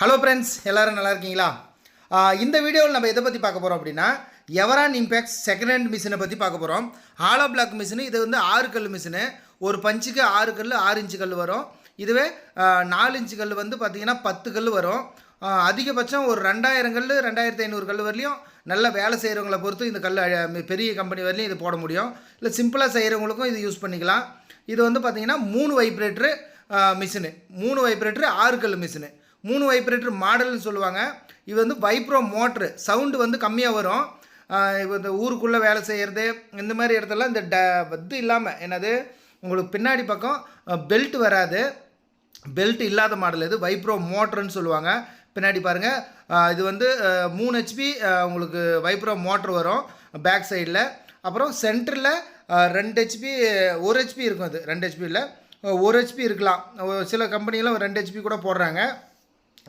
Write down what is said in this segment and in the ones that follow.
Hello friends எல்லோரும் நல்லா இருக்கீங்களா? இந்த வீடியோவில் நம்ம எதை பற்றி பார்க்க போகிறோம் அப்படின்னா எவரான் இம்பேக்ஸ் செகண்ட் ஹேண்ட் மிஷினை பற்றி பார்க்க போகிறோம் ஆலோ பிளாக் மிஷினு இது வந்து ஆறு கல் மிஷினு ஒரு பஞ்சுக்கு ஆறு கல் ஆறு இன்ச்சு கல் வரும். இதுவே நாலு இன்ச்சு கல் வந்து பார்த்திங்கன்னா பத்து கல் வரும். அதிகபட்சம் ஒரு ரெண்டாயிரம் கல் ரெண்டாயிரத்தி ஐநூறு கல் வரலையும் நல்ல வேலை செய்கிறவங்கள பொறுத்து இந்த கல் பெரிய கம்பெனி வரலையும் இது போட முடியும். இல்லை சிம்பிளாக செய்கிறவங்களுக்கும் இது யூஸ் பண்ணிக்கலாம். இது வந்து பார்த்திங்கன்னா மூணு வைப்ரேட்ரு மிஷினு மூணு வைப்ரேட்ரு ஆறு கல் மிஷினு மூணு வைப்ரேட்டர் மாடல்னு சொல்லுவாங்க. இது வந்து வைப்ரோ மோட்ரு சவுண்டு வந்து கம்மியாக வரும். இப்போ இந்த ஊருக்குள்ளே வேலை செய்கிறது இந்த மாதிரி இடத்துல இந்த ட இது இல்லாமல் என்னது உங்களுக்கு பின்னாடி பக்கம் பெல்ட் வராது. பெல்ட் இல்லாத மாடல் இது வைப்ரோ மோட்ருன்னு சொல்லுவாங்க. பின்னாடி பாருங்கள் இது வந்து மூணு ஹெச்பி உங்களுக்கு வைப்ரோ மோட்ரு வரும் பேக் சைடில் அப்புறம் சென்டரில் ரெண்டு ஹெச்பி ஒரு ஹெச்பி இருக்கும் அது ரெண்டு ஹெச்பியில் ஒரு ஹெச்பி இருக்கலாம். சில கம்பெனிலாம் ரெண்டு ஹெச்பி கூட போடுறாங்க.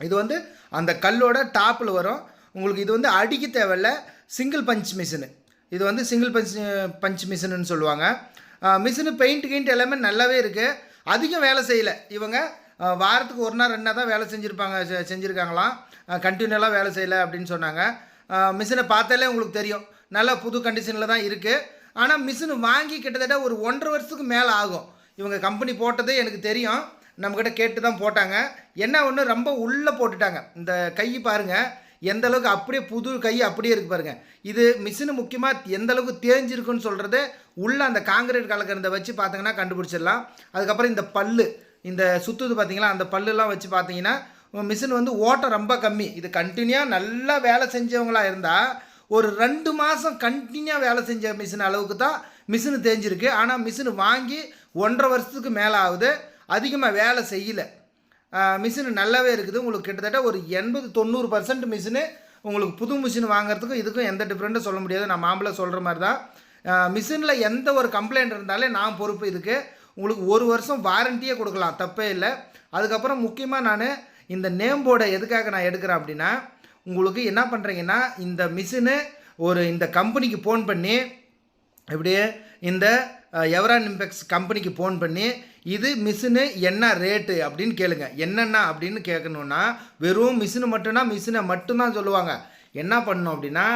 இது வந்து அந்த கல்லோட டாப்பில் வரும். உங்களுக்கு இது வந்து அடிக்க தேவையில்ல. சிங்கிள் பஞ்ச் மிஷினு இது வந்து சிங்கிள் பஞ்ச் பஞ்ச் மிஷினுன்னு சொல்லுவாங்க. மிஷினு பெயிண்ட் கெயிண்ட் எல்லாமே நல்லாவே இருக்குது அதிகம் வேலை செய்யலை. இவங்க வாரத்துக்கு ஒரு நாள் ரெண்டு தான் வேலை செஞ்சுருப்பாங்க செ- செஞ்சுருக்காங்களாம். கண்டினியூலாக வேலை செய்யலை அப்படின்னு சொன்னாங்க. மிஷினை பார்த்தாலே உங்களுக்கு தெரியும். நல்லா புது கண்டிஷனில் தான் இருக்குது ஆனால் மிஷின் வாங்கி கிட்டத்தட்ட ஒரு ஒன்றரை வருஷத்துக்கு மேலே ஆகும். இவங்க கம்பெனி போட்டதே எனக்கு தெரியும். நம்மக்கிட்ட கேட்டு தான் போட்டாங்க. என்ன ஒன்று ரொம்ப உள்ளே போட்டுட்டாங்க. இந்த கை பாருங்கள் எந்த அளவுக்கு அப்படியே புது கை அப்படியே இருக்கு பாருங்க. இது மிஷினு முக்கியமாக எந்த அளவுக்கு தேஞ்சிருக்குன்னு சொல்கிறது உள்ளே அந்த காங்கிரீட் கலக்கிறத வச்சு பார்த்தீங்கன்னா கண்டுபிடிச்சிடலாம். அதுக்கப்புறம் இந்த பல்லு இந்த சுத்துது பார்த்தீங்களா அந்த பல்லுலாம் வச்சு பார்த்தீங்கன்னா மிஷின் வந்து ஓட்டம் ரொம்ப கம்மி. இது கண்டினியூவாக நல்லா வேலை செஞ்சவங்களாக இருந்தால் ஒரு ரெண்டு மாதம் கண்டினியூவாக வேலை செஞ்ச மிஷின் அளவுக்கு தான் மிஷினு தேஞ்சிருக்கு. ஆனால் மிஷின் வாங்கி ஒன்றரை வருஷத்துக்கு மேலே ஆகுது. அதிகமாக வேலை செய்யலை. மிஷின் நல்லாவே இருக்குது. உங்களுக்கு கிட்டத்தட்ட ஒரு எண்பது தொண்ணூறு பர்சன்ட் மிஷினு உங்களுக்கு புது மிஷின் வாங்குறதுக்கும் இதுக்கும் எந்த டிஃப்ரெண்ட்டும் சொல்ல முடியாது. நான் மாம்பழ சொல்கிற மாதிரி தான் மிஷினில் எந்த ஒரு கம்ப்ளைண்ட் இருந்தாலே நான் பொறுப்பு இதுக்கு. உங்களுக்கு ஒரு வருஷம் வாரண்டியே கொடுக்கலாம். தப்பே இல்லை. அதுக்கப்புறம் முக்கியமாக நான் இந்த நேம் போர்டை எதுக்காக நான் எடுக்கிறேன் அப்படின்னா உங்களுக்கு என்ன பண்ணுறீங்கன்னா இந்த மிஷினு ஒரு இந்த கம்பெனிக்கு ஃபோன் பண்ணி இப்படியே இந்த எவரான் இம்பெக்ஸ் கம்பெனிக்கு ஃபோன் பண்ணி இது மிஷினு என்ன ரேட்டு அப்படின்னு கேளுங்க. என்னென்ன அப்படின்னு கேட்கணுன்னா வெறும் மிஷினு மட்டும்னா மிஷினை மட்டும்தான் சொல்லுவாங்க. என்ன பண்ணணும் அப்படின்னா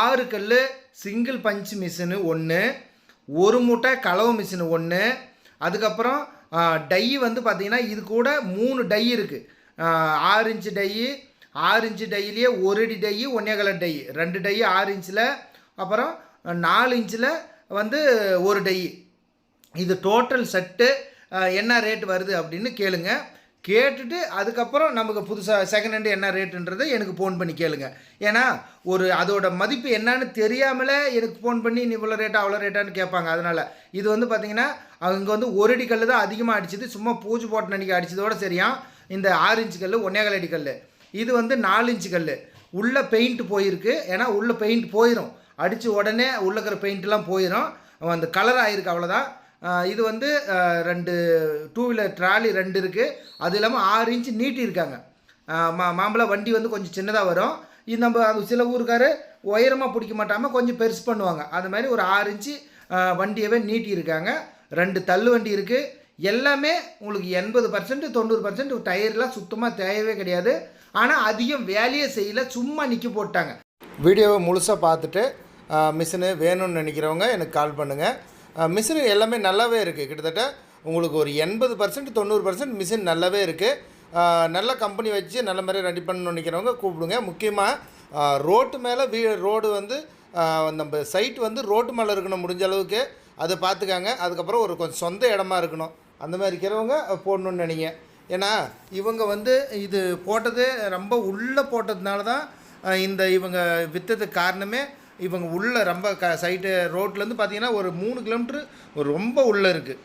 ஆறு கல் சிங்கிள் பஞ்ச் மிஷினு ஒன்று ஒரு மூட்டை களவு மிஷினு ஒன்று அதுக்கப்புறம் டை வந்து பார்த்திங்கன்னா இது கூட மூணு டை இருக்குது ஆறு இன்ச்சு டை ஆறு இன்ச்சு டையிலேயே ஒரு அடி டை ஒன்னே கலர் டை. ரெண்டு டை ஆறு இன்ச்சில் அப்புறம் நாலு இன்ச்சில் வந்து ஒரு டை இது டோட்டல் செட்டு என்ன ரேட் வருது அப்படின்னு கேளுங்க. கேட்டுட்டு அதுக்கப்புறம் நமக்கு புதுசாக செகண்ட் ஹேண்டு என்ன ரேட்டுன்றதை எனக்கு ஃபோன் பண்ணி கேளுங்க. ஏன்னா ஒரு அதோட மதிப்பு என்னன்னு தெரியாமலே எனக்கு ஃபோன் பண்ணி நீ இவ்வளோ ரேட்டா அவ்வளோ ரேட்டான்னு கேட்பாங்க. அதனால் இது வந்து பார்த்திங்கன்னா அவங்க வந்து ஒரு அடி கல் தான் அதிகமாக அடிச்சது. சும்மா பூஜை போட்டு அன்றைக்கி அடித்ததோடு சரியா இந்த ஆறு இன்ச்சு கல் ஒன்னேகால் அடி கல் இது வந்து நாலு இன்ச்சு கல் உள்ளே பெயிண்ட் போயிருக்கு. ஏன்னா உள்ளே பெயிண்ட் போயிடும் அடித்து உடனே உள்ளே இருக்கிற பெயிண்ட்லாம் போயிடும் அந்த கலர் ஆகிருக்கு அவ்வளோதான் இது வந்து ரெண்டு டூ வீலர் ட்ராலி ரெண்டு இருக்குது அது இல்லாமல் ஆறு இன்ச்சு நீட்டியிருக்காங்க மா மாம்பழம் வண்டி வந்து கொஞ்சம் சின்னதாக வரும். இது நம்ம அந்த சில ஊருக்காரு உயரமாக பிடிக்க மாட்டாமல் கொஞ்சம் பெருசு பண்ணுவாங்க. அது மாதிரி ஒரு ஆறு இன்ச்சு வண்டியவே நீட்டியிருக்காங்க ரெண்டு தள்ளு வண்டி இருக்குது எல்லாமே உங்களுக்கு எண்பது பர்சன்ட் தொண்ணூறு பர்சன்ட் டயர்லாம் சுத்தமாக தேவையே கிடையாது. ஆனால் அதிகம் வேலையே செய்யல சும்மா நிற்க போட்டாங்க. வீடியோவை முழுசாக பார்த்துட்டு மிஷினு வேணும்னு நினைக்கிறவங்க எனக்கு கால் பண்ணுங்கள் மிஷினு எல்லாமே நல்லாவே இருக்குது கிட்டத்தட்ட உங்களுக்கு ஒரு எண்பது பர்சன்ட் தொண்ணூறு பர்சன்ட் மிஷின் நல்லாவே இருக்குது நல்ல கம்பெனி வச்சு நல்ல மாதிரி ரெடி பண்ணணும்னு நினைக்கிறவங்க கூப்பிடுங்க. முக்கியமாக ரோட்டு மேலே வீ ரோடு வந்து நம்ம சைட் வந்து ரோட்டு மேலே இருக்கணும் முடிஞ்ச அளவுக்கு. அதை பார்த்துக்காங்க. அதுக்கப்புறம் ஒரு கொஞ்சம் சொந்த இடமா இருக்கணும். அந்த மாதிரி இருக்கிறவங்க போடணும்னு நினைங்க. ஏன்னா இவங்க வந்து இது போட்டது ரொம்ப உள்ளே போட்டதுனால தான் இந்த இவங்க விற்றதுக்கு காரணமே இவங்க உள்ளே ரொம்ப க சைட்டு ரோட்லேருந்து பார்த்தீங்கன்னா ஒரு மூணு கிலோமீட்ரு ரொம்ப உள்ளே இருக்குது